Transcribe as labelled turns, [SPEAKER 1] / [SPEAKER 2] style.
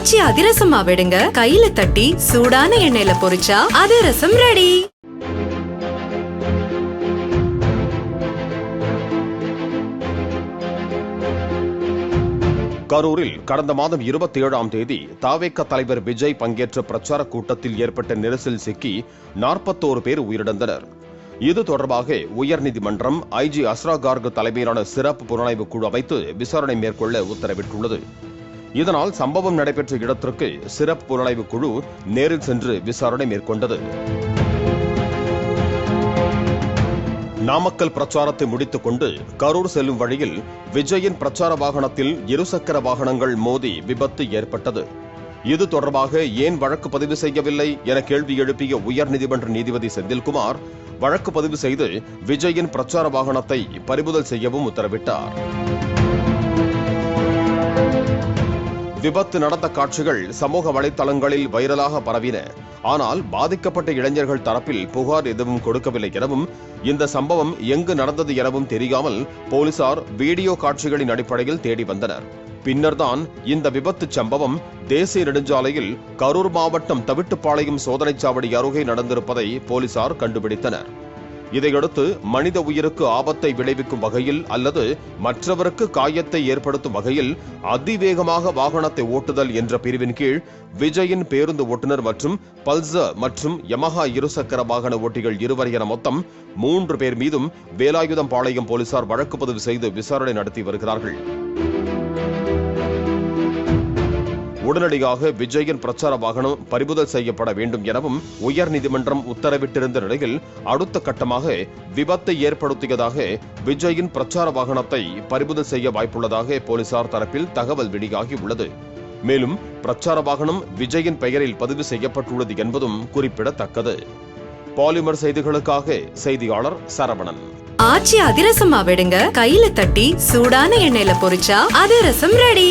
[SPEAKER 1] காய்ச்சி அதிரசமா விடுங்க. கையில தட்டி சூடான எண்ணெயில பொரிச்சா அதிரசம் ரெடி
[SPEAKER 2] கரூரில் கடந்த மாதம் இருபத்தி ஏழாம் தேதி தாவேக்க தலைவர் விஜய் பங்கேற்ற பிரச்சார கூட்டத்தில் ஏற்பட்ட நெரிசல் சிக்கி நாற்பத்தோரு பேர் உயிரிழந்தனர். இது தொடர்பாக உயர்நீதிமன்றம் ஐஜி அஸ்ரா கார்க் தலைமையிலான சிறப்பு புலனாய்வு குழு அமைத்து விசாரணை மேற்கொள்ள உத்தரவிட்டுள்ளது. இதனால் சம்பவம் நடைபெற்ற இடத்திற்கு சிறப்பு புலனாய்வு குழு நேரில் சென்று விசாரணை மேற்கொண்டது. நாமக்கல் பிரச்சாரத்தை முடித்துக் கொண்டு கரூர் செல்லும் வழியில் விஜயின் பிரச்சார வாகனத்தில் இருசக்கர வாகனங்கள் மோதி விபத்து ஏற்பட்டது. இது தொடர்பாக ஏன் வழக்கு பதிவு செய்யவில்லை என கேள்வி எழுப்பிய உயர்நீதிமன்ற நீதிபதி செந்தில்குமார் வழக்கு பதிவு செய்து விஜயின் பிரச்சார வாகனத்தை பறிமுதல் செய்யவும் உத்தரவிட்டார். விபத்து நடந்த காட்சிகள் சமூக வலைதளங்களில் வைரலாக பரவின. ஆனால் பாதிக்கப்பட்ட இளைஞர்கள் தரப்பில் புகார் எதுவும் கொடுக்கவில்லை எனவும் இந்த சம்பவம் எங்கு நடந்தது எனவும் தெரியாமல் போலீசார் வீடியோ காட்சிகளின் அடிப்படையில் தேடி வந்தனர். பின்னர்தான் இந்த விபத்து சம்பவம் தேசிய நெடுஞ்சாலையில் கரூர் மாவட்டம் தவிட்டுப்பாளையம் சோதனைச்சாவடி அருகே நடந்திருப்பதை போலீசார் கண்டுபிடித்தனர். இதையடுத்து மனித உயிருக்கு ஆபத்தை விளைவிக்கும் வகையில் அல்லது மற்றவருக்கு காயத்தை ஏற்படுத்தும் வகையில் அதிவேகமாக வாகனத்தை ஓட்டுதல் என்ற பிரிவின் கீழ் விஜயின் பேருந்து ஓட்டுநர் மற்றும் பல்சர் மற்றும் யமஹா இருசக்கர வாகன ஓட்டிகள் இருவர் என மொத்தம் மூன்று பேர் மீதும் வேலாயுதம் பாளையம் போலீசார் வழக்கு பதிவு செய்து விசாரணை நடத்தி வருகிறார்கள். உடனடியாக விஜயின் பிரச்சார வாகனம் பறிமுதல் செய்யப்பட வேண்டும் எனவும் உயர்நீதிமன்றம் உத்தரவிட்டிருந்த நிலையில் அடுத்த கட்டமாக விபத்தை ஏற்படுத்தியதாக விஜயின் பிரச்சார வாகனத்தை பறிமுதல் செய்ய வாய்ப்புள்ளதாக போலீசார் தரப்பில் தகவல் வெளியாகியுள்ளது. மேலும் பிரச்சார வாகனம் விஜயின் பெயரில் பதிவு செய்யப்பட்டுள்ளது என்பதும் குறிப்பிடத்தக்கது. பாலிமர் செய்திகளுக்காக செய்தியாளர் சரவணன்.
[SPEAKER 1] ஆச்சி அதிரசமா விடுங்க கையில தட்டி சூடான எண்ணெயில பொரிச்சா அதிரசம் ரெடி